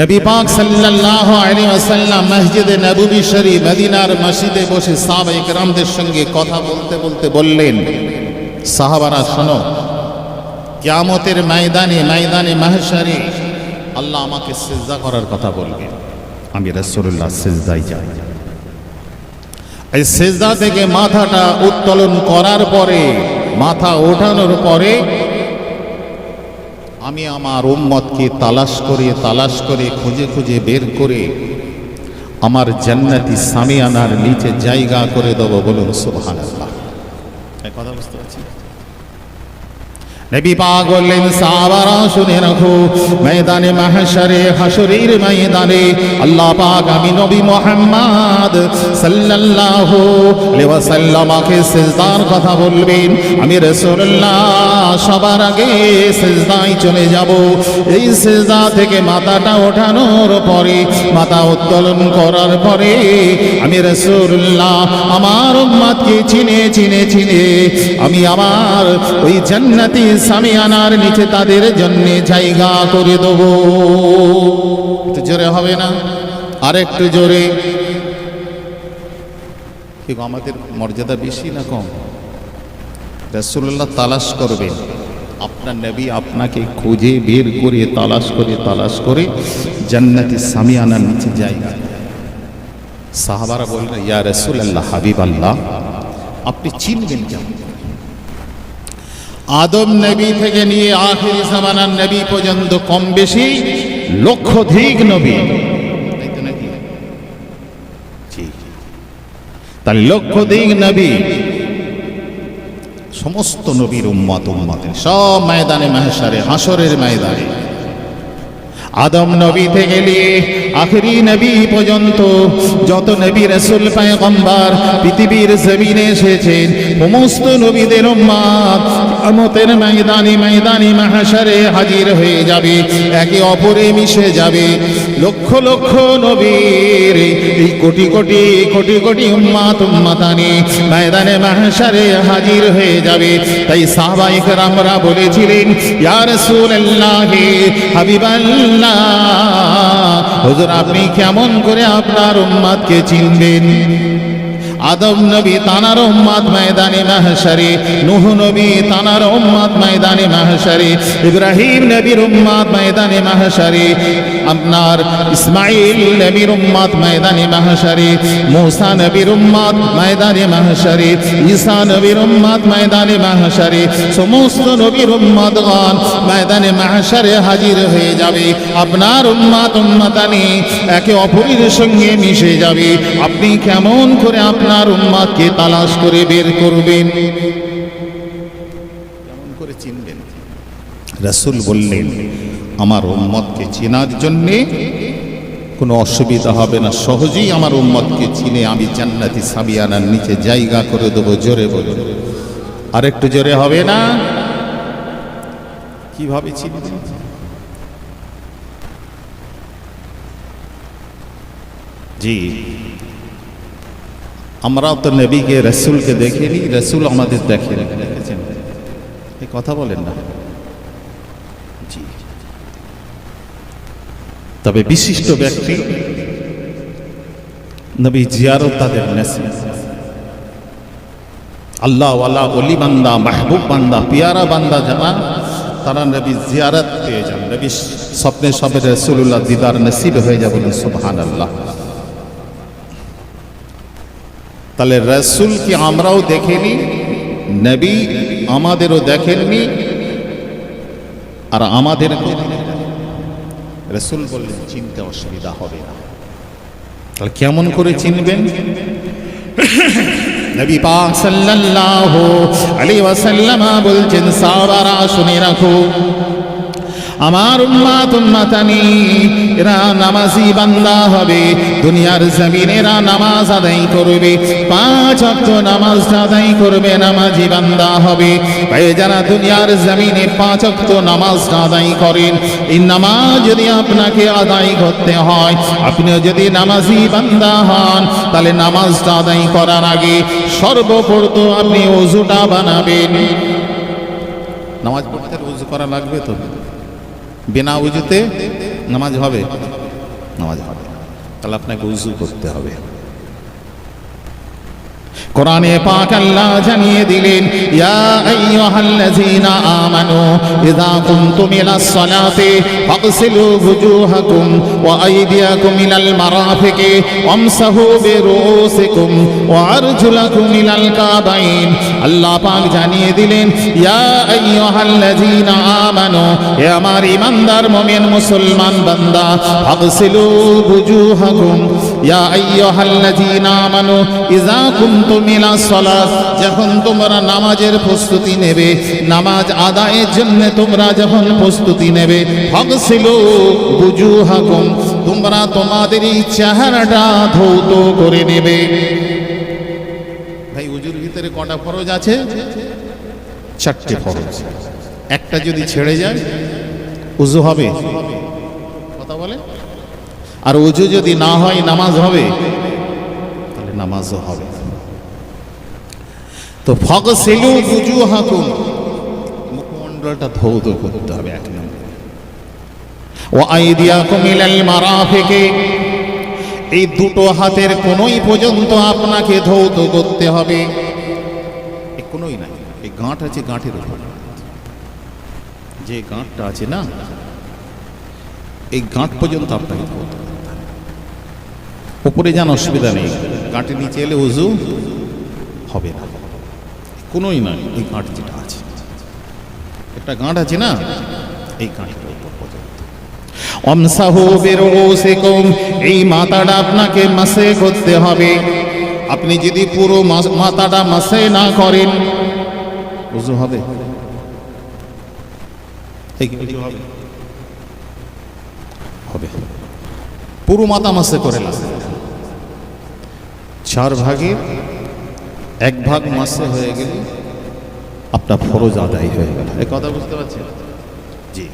নবী পাক সাল্লাল্লাহু আলাইহি ওয়াসাল্লাম মসজিদে নববী শরীফ মদিনার মসজিদে বসে সাহাবা ইকরামদের সঙ্গে কথা বলতে বলতে বললেন, সাহাবারা, শোনো, কিয়ামতের ময়দানে ময়দানে মাহশারে আল্লাহ আমাকে সিজদা করার কথা বলবেন আমি রাসূলুল্লাহ সিজদায় যাই। এই সেজদা থেকে মাথাটা উত্তোলন করার পরে, মাথা ওঠানোর পরে আমি আমার উম্মতকে তালাশ করে তালাশ করে, খুঁজে খুঁজে বের করে আমার জান্নাতি আনার নিচে জায়গা করে দেবো বলুন সুবহানাল্লাহ। কথা বুঝতে পারছি? নবী পাক বললেন সাহাবারা শুনে রাখো ময়দানে মাহশারে হাসরের ময়দানে আল্লাহ পাক আমি নবী মোহাম্মদ সাল্লাল্লাহু আলাইহি ওয়াসাল্লামকে সিজদার কথা বলবেন আমি রাসূলুল্লাহ সবার আগে সিজদায় চলে যাব এই সিজদা থেকে মাথাটা ওঠানোর পরে মাথা উত্তোলন করার পরে আমি রাসূলুল্লাহ আমার উম্মতকে চিনে চিনে চিনে আমি আমার ওই জান্নাতি সামিয়ানার নিচে তাদের জন্য জায়গা করে দেব। জোরে হবে না? আর একটু জোরে আমাদের মর্যাদা বেশি না কম? রাসূলুল্লাহ তালাশ করবে। আপনার নবী আপনাকে খুঁজে বের করে তালাশ করে তালাশ করে জান্নাতি সামিয়ানার নিচে জায়গা সাহাবারা বললেন, ইয়া রাসূলুল্লাহ হাবিব আল্লাহ আপনি চিনবেন কেমন আদম নবী থেকে নিয়ে আখির জামানার নবী পর্যন্ত কম বেশি লক্ষাধিক নবী। তার লক্ষাধিক নবী। সমস্ত নবীর উম্মত উম্মতের সব ময়দানে মাহেশারে হাসরের ময়দানে। আদম নবী থেকে নিয়ে আখরি নবী পর্যন্ত যত নবী রসুল পায়গম্বর পৃথিবীর জমিনে এসেছেন, সমস্ত নবীদের উম্মাদ আমতের ময়দানি ময়দানি মাহাসারে হাজির হয়ে যাবে, একে অপরে মিশে যাবে। লক্ষ লক্ষ নবীর এই কোটি কোটি কোটি কোটি উম্মাত উম্মাতানি ময়দানে মাহাসারে হাজির হয়ে যাবে। তাই সাহাবাইক রামরা বলেছিলেন, ইয়া রাসূলুল্লাহ, হাবিবাল্লাহ হুজুর আপনি কেমন করে আপনার উম্মাদকে চিনবেন? আদম নবী তানার উম্মাদ ময়দানে মাহশারে, নূহ নবী তানার উম্মাদ ময়দানে মাহশারে, ইব্রাহিম নবীর উম্মাদ ময়দানে মাহশারে, আপনার ইসমাইল নবীর উম্মাদ ময়দানে মাহশারে, মূসা নবীর উম্মাদ ময়দানে মাহশারে, ঈসা নবীর উম্মাদ ময়দানে মাহশারে, সমস্ত নবীর উম্মাদগণ ময়দানে মাহশারে হাজির হয়ে যাবে। আপনার উম্মাদ উম্মাদানি একে অপরের সঙ্গে মিশে যাবে। আপনি কেমন করে আপনার উম্মাদকে তালাশ করে বের করবেন। করে চিনবেন? রাসূল বললেন, আমার উম্মতকে চেনার জন্যে কোনো অসুবিধা হবে না। সহজেই আমার উম্মতকে চিনে আমি জান্নাতি সাবিয়ানার নিচে জায়গা করে দেবো। জোরে বলুন। আর একটু জোরে হবে না? কীভাবে চিনবেন? জি। আমরা তো নবীকে, রসুলকে দেখিনি, রসুল আমাদের দেখেন। দেখেছেন? এই কথা বলেন না। জি। তবে বিশিষ্ট ব্যক্তি নবী জিয়ারত তাদের নেসিব। আল্লাহওয়ালা অলি বান্দা, মাহবুব বান্দা, পিয়ারা বান্দা যারা তারা নবী জিয়ারত পেয়ে যান। নবী স্বপ্নে সবে রসুল্লাহ দিদার নসিব হয়ে যাবেন সুবহান আল্লাহ তাহলে রসুলকে আমরাও দেখেনি, নবী আমাদেরও দেখেননি, আর আমাদের রসুল বললেন, চিনতে অসুবিধা হবে না। তাহলে কেমন করে চিনবেন? নবী পাক সাল্লাল্লাহু আলাইহি ওয়াসাল্লাম বলছেন সাহাবারা শুনে রাখো আমার উম্মাত উম্মাতানি, এরা নামাজি বান্দা হবে। দুনিয়ার জমিনে এরা নামাজ আদায় করবে। পাঁচ অক্ট নামাজ আদায় করবে, নামাজি বান্দা হবে। ভাই, যারা দুনিয়ার জমিনে পাঁচ অক্ট নামাজ আদায় করেন, এই নামাজ যদি আপনাকে আদায় করতে হয়, আপনি যদি নামাজি বান্দা হন, তাহলে নামাজটা আদায় করার আগে সর্বপ্রথম আপনি ওজুটা বানাবেন। নামাজ পড়তে উজু করা লাগবে তো? বিনা উজুতে নামাজ হবে? নামাজ হবে। তাহলে আপনাকে উজু করতে হবে। কোরআনে পাক আল্লাহ জানিয়ে দিলেন, ইয়া আইয়ুহাল্লাযীনা আমানু ইযা কুনতুম ইলাস সালাতি ফাগসিলু wujuhakum ওয়া আইদিয়াকুম ইলাল মারাফিকি ওয়ামসাহু বিরুউসিকুম ওয়া আরজুলাকুম ইলাল কাবাইন। আল্লাহ পাক জানিয়ে দিলেন, ইয়া আইয়ুহাল্লাযীনা আমানু, হে আমার ঈমানদার মুমিন মুসলমান বান্দা, ফাগসিলু wujuhakum যখন তোমরা নামাজের প্রস্তুতি নেবে, নামাজ আদায়ের জন্য তোমরা যখন প্রস্তুতি নেবে, ফাগসিলু তোমরা তোমাদের এই চেহারাটা ধৌত করে নেবে। ভাই, উজুর ভিতরে কটা ফরজ আছে? চারটে ফরজ। একটা যদি ছেড়ে যায়, উজু হবে। কথা বলে? আর উজু যদি না হয় নামাজ হবে, তাহলে নামাজও হবে। তো ফগ সেলু উজু হাকুম মুখমণ্ডলটা ধৌত করতে হবে এক নম্বর। ও আইদিয়া কুমিলাল মারাফিকে, এই দুটো হাতের কোনোই পর্যন্ত আপনাকে ধৌত করতে হবে। কোনোই নাই এই গাঁট আছে গাঁটের উপর। যে গাঁটটা আছে না, এই গাঁট পর্যন্ত আপনাকে ধৌত উপরে যান, অসুবিধা নেই। গাঁটের নিচে এলে উজু হবে না। কোনোই নয়, এই গাঁট যেটা আছে। একটা গাঁট আছে না? এই গাঁটের উপর পর্যন্ত। অমসাহু বিরুসিকুম এই মাথাটা আপনাকে মাসে করতে হবে। আপনি যদি পুরো মাথাটা মাসে না করেন, উজু হবে। হবে। পুরো মাথা মাসে করে লাভ চার ভাগের এক ভাগ মাসে হয়ে গেলে আপনার ফরজ আদায় হয়ে গেল। এ কথা বুঝতে পারছেন? জি।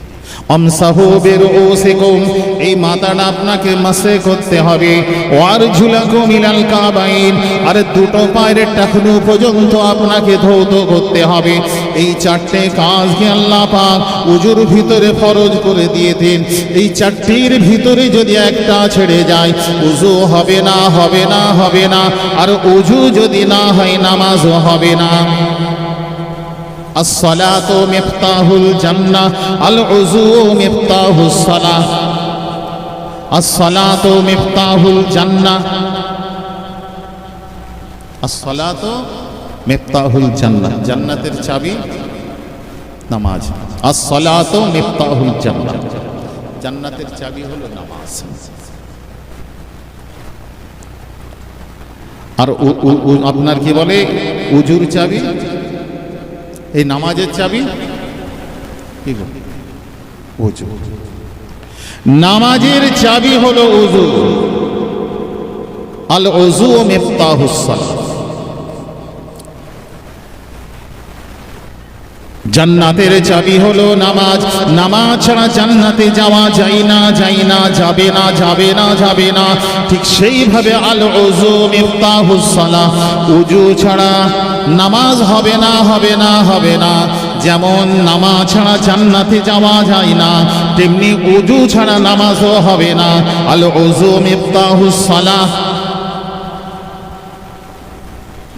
অমসাহু বিরুসিকুম এই মাথাটা আপনাকে মাসে করতে হবে। ওয়ার ঝুলাকুম ইলাল কাবাইন। আর দুটো পায়ের টাকনু পর্যন্ত আপনাকে ধৌত করতে হবে। এই চারটে কাজকে আল্লাহ পাক উজুর ভিতরে ফরজ করে দিয়েছেন এই চারটির ভিতরে যদি একটা ছেড়ে যায়, উজু হবে না হবে না হবে না। আর উজু যদি না হয়, নামাজও হবে না। الصلاة مفتاح الجنة العزو مفتاح الصلاة الصلاة مفتاح الجنة الصلاة مفتاح الجنة জান্নাতের চাবি নামাজ الصلاة مفتاح الجنة জান্নাতের চাবি হলো নামাজ আর উ- উ- উ- আপনার কি বলে উজুর চাবি এই নামাজের চাবি? কি উজু। নামাজের চাবি হলো উজু। আল উজু ও মিফতাহুস সালাত জান্নাতের চাবি হলো নামাজ। নামাজ ছাড়া জান্নাতে যাওয়া যায় না যায় না, যাবে না যাবে না যাবে না। ঠিক সেইভাবে আল ওজু মিফতাহুস সালাহ। উজু ছাড়া নামাজ হবে না হবে না হবে না। যেমন নামাজ ছাড়া জান্নাতে যাওয়া যায় না, তেমনি উজু ছাড়া নামাজও হবে না। আল ওজু মিফতাহুস সালাহ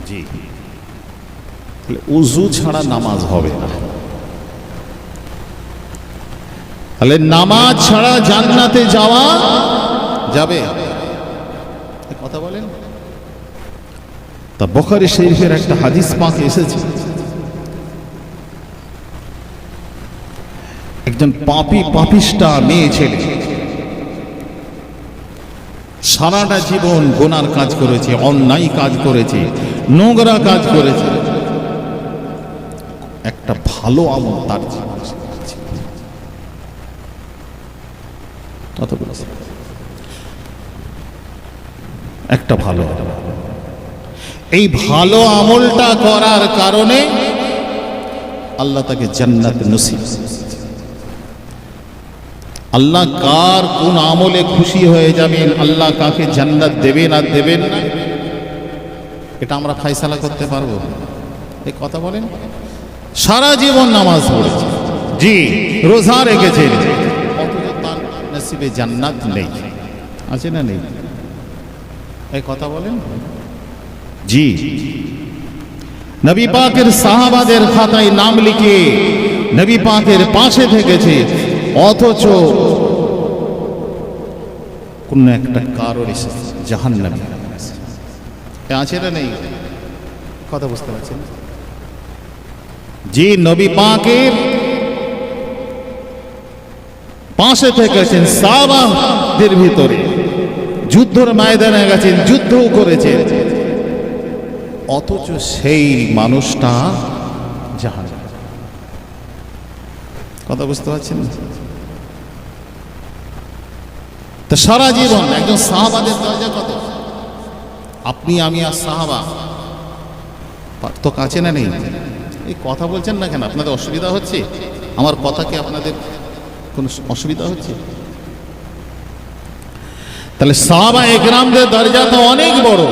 জি তাহলে উজু ছাড়া নামাজ হবে না। তাহলে নামাজ ছাড়া জান্নাতে যাওয়া যাবে? কথা বলেন। তা বখারি শরীফের একটা হাদিস পাক এসেছে। একজন পাপি পাপিষ্টা মেয়ে ছেলে সারাটা জীবন গোনার কাজ করেছে, অন্যায় কাজ করেছে, নোংরা কাজ করেছে। একটা ভালো আমল তার একটা ভালো এই ভালো আমলটা করার কারণে আল্লাহ তাকে জান্নাত নসিব আল্লাহ কার কোন আমলে খুশি হয়ে যাবেন, আল্লাহ কাকে জান্নাত দেবেন আর দেবেন না এটা আমরা ফাইসালা করতে পারব। এই কথা বলেন। সারা জীবন নামাজ পড়েছে জি, রোজা রেখেছেন অথচ তার নসিবে জান্নাত নেই। আছে না নেই? এই কথা বলেন। জি। নবী পাকের সাহাবাদের খাতায় নাম লিখে নবী পাকের পাশে থেকেছে। অথচ কোন একটা কারোর জাহান নামে আছে না নেই? কথা বুঝতে পারছেন? নবী পাকের পাশে থেকেছেন সাহাবাদের ভিতরে। যুদ্ধর ময়দানে গেছেন, যুদ্ধও করেছেন। অথচ সেই মানুষটা জাহান কথা বুঝতে পারছেন? তো সারা জীবন একজন সাহাবাদের দরজা কত? আপনি, আমি আর সাহাবা। তো কাছে না নেই? এই কথা বলছেন না কেন? আপনাদের অসুবিধা হচ্ছে? আমার কথা কি আপনাদের কোনো অসুবিধা হচ্ছে? তাহলে সাহাবা একরামদের দরজা তো অনেক বড়।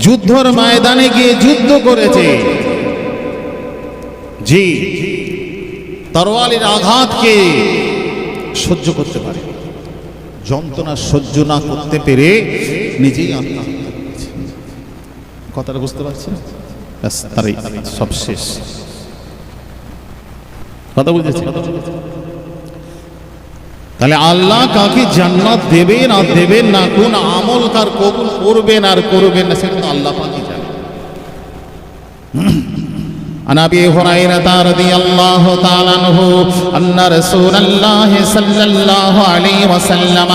যুদ্ধর ময়দানে গিয়ে যুদ্ধ করেছে। জি তরোয়ালের আঘাতকে সহ্য করতে পারে। যন্ত্রণা সহ্য না করতে পেরে নিজেই আত্মহত্যা করেছে। কথাটা বুঝতে পারছেন? সবশেষ সব শেষ কথা বুঝেছি তাহলে আল্লাহ কাকে জান্নাত দেবেন আর দেবেন না, কোন আমল কার কবুল করবেন আর করবেন না, সেটা তো আল্লাহ পাখি জানেন عن ابي هريره رضي الله تعالى عنه ان رسول الله صلى الله عليه وسلم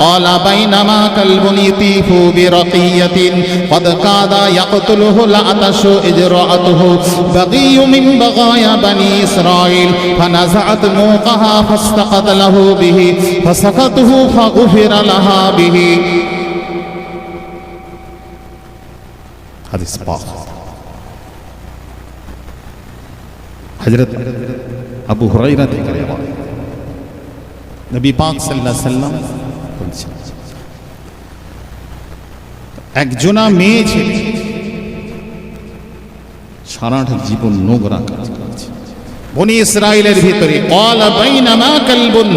قال بينما كلب يطيف برقيه قد كاد يقتله العطش اذ راته بغي من بغايا بني اسرائيل فنزعت موقها فاستقت له به فسقته فغفر لها به حديث باخ হজরত আবু হরাইরা থেকে নবী পাক সাল্লাহ সাল্লাম বলছেন একজনা মেয়ে ছেলে সারাটা জীবন নোংরা কাজ করছে। বনি ইসরায়েলের ভিতরে, ক্বালা বাইনামা কালবুন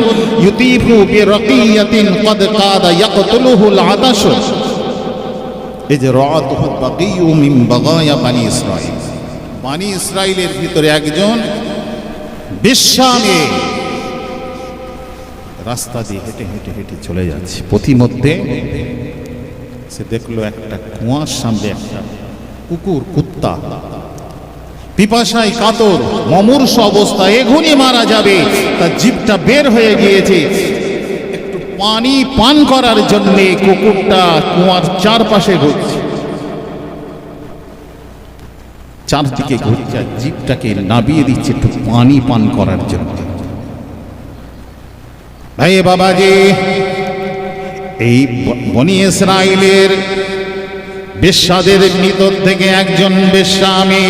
ইউতিফু বিরাকিয়াতিন ক্বাদ কাদা ইয়াকতুলুহুল আতাশ এই যে রাআতুহু বাকিয়ু মিন বাগায়া বনি ইসরায়েল বানি ইসরায়েলের ভিতরে একজন বিশ্বামে রাস্তা দিয়ে হেঁটে হেঁটে হেঁটে চলে যাচ্ছে। পথিমধ্যে সে দেখল একটা কুয়ার সামনে একটা কুকুর, কুত্তা। পিপাসায় কাতর, মমূর্ষ অবস্থা এখনই মারা যাবে। তার জিভটা বের হয়ে গিয়েছে। একটু পানি পান করার জন্যে কুকুরটা কুয়ার চারপাশে ঘুরছে। চারদিকে ঘুরছে জীবটাকে নাবিয়ে দিচ্ছে একটু পানি পান করার জন্য। ভাই বাবাজি, এই বনি ইসরায়েলের বেশ্যাদের ভিতর থেকে একজন বেশ্যামে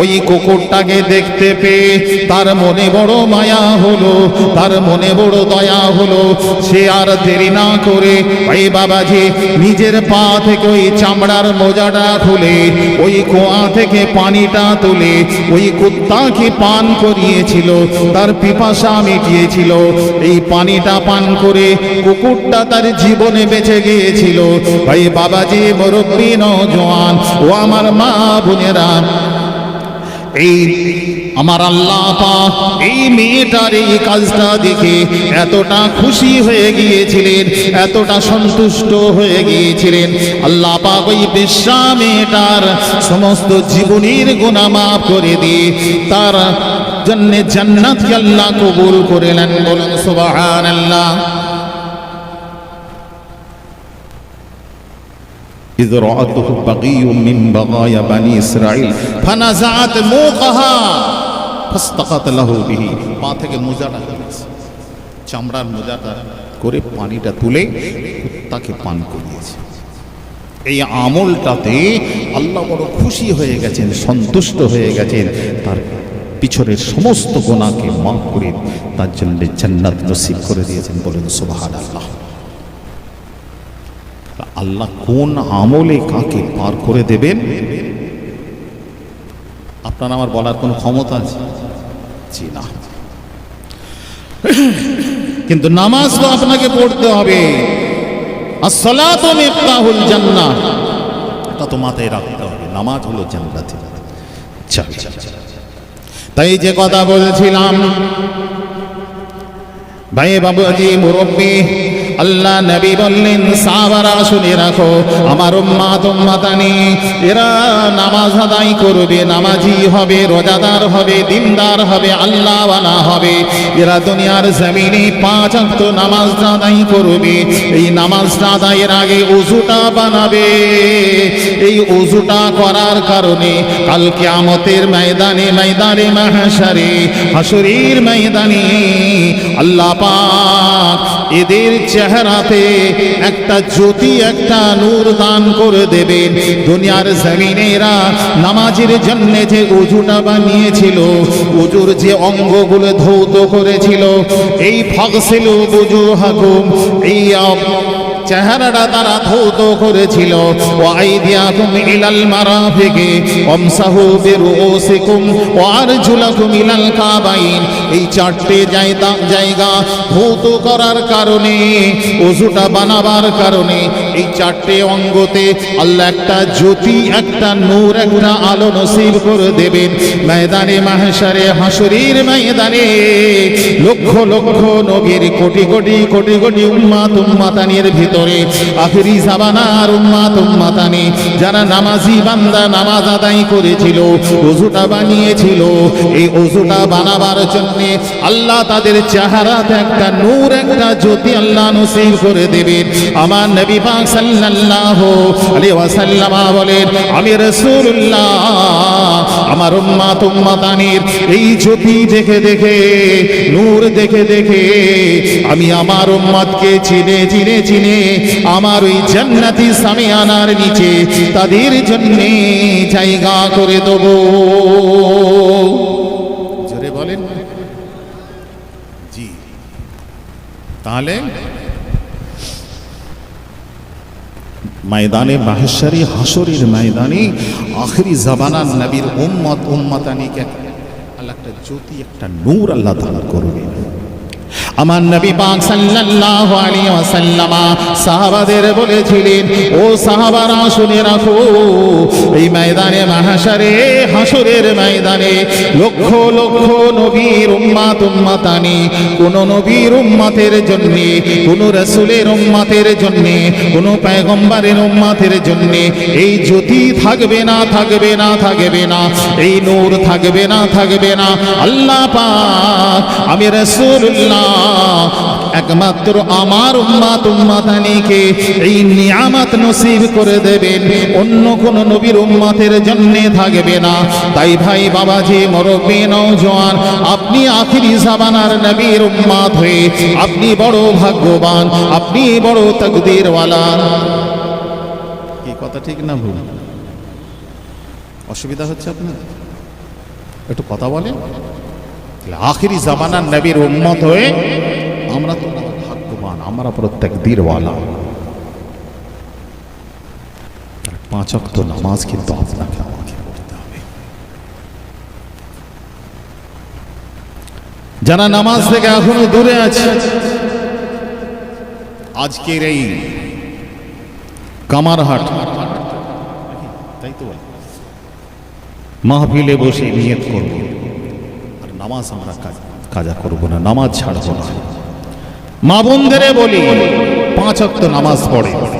ওই কুকুরটাকে দেখতে পেয়ে তার মনে বড় মায়া হলো, তার মনে বড় দয়া হলো। সে আর দেরি না করে ওই বাবাজি, নিজের পা থেকে ওই চামড়ার মোজাটা খুলে, ওই কুয়া থেকে পানিটা তুলে, ওই কুত্তাকে পান করিয়েছিল, তার পিপাসা মিটিয়েছিল। এই পানিটা পান করে কুকুরটা তার জীবনে বেঁচে গিয়েছিল। ভাই বাবাজি, মুরব্বী নজওয়ান ও আমার মা বোনেরা, এই আমার আল্লাহ পাক এই মেয়েটার এই কাজটা দেখে এতটা খুশি হয়ে গিয়েছিলেন, এতটা সন্তুষ্ট হয়ে গিয়েছিলেন। আল্লাহ পাক ওই বেশ্যা মেয়েটার সমস্ত জীবনের গুনাহ মাফ করে দিয়ে তার জন্য জান্নাতকে আল্লাহ কবুল করে নেন বলুন সুবহানাল্লাহ। إذ رأته بغي من بغايا بني إسرائيل فنزعت موقها فاستقت له به পা থেকে মোজাটা করেছে চামড়ার মোজাটা করে পানিটা তুলে কুত্তাকে পান করিয়েছে এই আমলটাতে আল্লাহ বড় খুশি হয়ে গেছেন সন্তুষ্ট হয়ে গেছেন তার পিছনের সমস্ত গোনাকে মাফ করে তার জন্য জান্নাত নসিব করে দিয়েছেন বলেন সুবহান আল্লাহ আল্লাহ কোন আমলে কাকে পার করে দেবেন? আপনার আমার বলার কোনো ক্ষমতা আছে? না। কিন্তু নামাজ তো আপনাকে পড়তে হবে। আসসালাতু মিফতাহুল জান্নাহ। এটা হবে। নামাজ হলো জান্নাতের চাবি তাই যে কথা বলেছিলাম, ভাই মুরব্বী আল্লাহ নবী বললেন, সাহাবারা শুনে রাখো, আমার উম্মাত উম্মাতানি, এরা নামাজ আদায় করবে, নামাজি হবে, রোজাদার হবে, দিনদার হবে, আল্লাহওয়ালা হবে। এরা দুনিয়ার জমিনে পাঁচ অক্ত নামাজ আদায় করবে। এই নামাজটা আদায়ের আগে উজুটা বানাবে। এই উজুটা করার কারণে কাল কিয়ামতের ময়দানে ময়দানে মাহশারে হাসুরির ময়দানে আল্লাহ পাক এদের চেহারাতে একটা জ্যোতি, একটা নূর দান করে দেবেন। দুনিয়ার জমিনেরা নামাজের জন্য যে উজুটা বানিয়েছিল, উজুর যে অঙ্গগুলো ধৌত করেছিল, এই ফগছিল বুজু হাকুম এই চেহারাটা তারা ধৌত করেছিল। এই চারটে জায়গা ধৌত করার কারণে ওজুটা বানাবার কারণে এই চারটে অঙ্গতে আল্লাহ একটা জ্যোতি, একটা নূর, একটা আলো নসিব করে দেবেন। ময়দানে মাহেশারে হাসুরির ময়দানে লক্ষ লক্ষ নবীর কোটি কোটি কোটি কোটি উম্মাত উম্মাতানির ভিতরে আখেরি জাবানার উম্মাত উম্মাতানি যারা নামাজি বান্দা নামাজ আদায় করেছিল ওজুটা বানিয়েছিল, এই ওজুটা বানাবার জন্য আল্লাহ তাদের চেহারাতে একটা নূর, একটা জ্যোতি আল্লাহ নসিব করে দেবেন। আমার নবী পাক সাল্লাল্লাহু আলাইহি ওয়াসাল্লাম বলেন, আমি রাসূলুল্লাহ, আমার উম্মাত উম্মাতানির এই জ্যোতি দেখে দেখে, নূর দেখে দেখে, আমি আমার উম্মাদকে চিনে চিনে চিনে আমার ওই জান্নাতি সামিয়ানার নিচে তাদের জন্য জায়গা করে দেব। জোরে বলেন। জি। তাহলে ময়দানে মাহেশ্বরী হাসরির ময়দানে আখরি জাবানার নবীর উম্মত উম্মতানিকে আল্লাহ একটা জ্যোতি, একটা নূর আল্লাহ দান করবে আমার নবী পাক সাল্লাল্লাহু আলাইহি ওয়াসাল্লামা সাহাবাদের বলেছিলেন, ও সাহাবারা, শুনে রাখো, এই ময়দানে মাহাশারে হাসরের ময়দানে লক্ষ লক্ষ নবীর উম্মাত উম্মাতানি, কোন নবীর উম্মাতের জন্য, কোন রাসূলের উম্মাতের জন্য, কোন পয়গম্বরের উম্মাতের জন্য এই জ্যোতি থাকবে না থাকবে না থাকবে না, এই নূর থাকবে না থাকবে না। আল্লাহ পাক, আমি রাসূলুল্লাহ একমাত্র আমার উম্মাত উম্মাতানিকে এই নিয়ামত নসিব করে দেবেন। অন্য কোন নবীর উম্মাতের জন্য থাকবে না। তাই ভাই বাবা বাবাজি, মরব্বী, নওজোয়ান, আপনি আখিরি জামানার নবীর উম্মাত হয়ে আপনি বড় ভাগ্যবান, আপনি বড় তকদিরওয়ালা। কি কথা ঠিক না ভুল? অসুবিধা হচ্ছে আপনার? একটু কথা বলেন। আখিরি জামানার নবীর উম্মত হয়ে আমরা তো ভাগ্যবান, আমরা প্রত্যেক দিরওয়ালা পাঁচ অক্ত নামাজ কিন্তু আপনাকে আমাকে পড়তে হবে। যারা নামাজ থেকে এখনও দূরে আছে, আজকের এই কামারহাট, তাই তো মাহফিলে বসে নিয়ত করব। নামাজ আমরা কাজ- করব না, নামাজ ছাড়বো না। মা বোনদের বলি, পাঁচ অক্ত নামাজ পড়ে।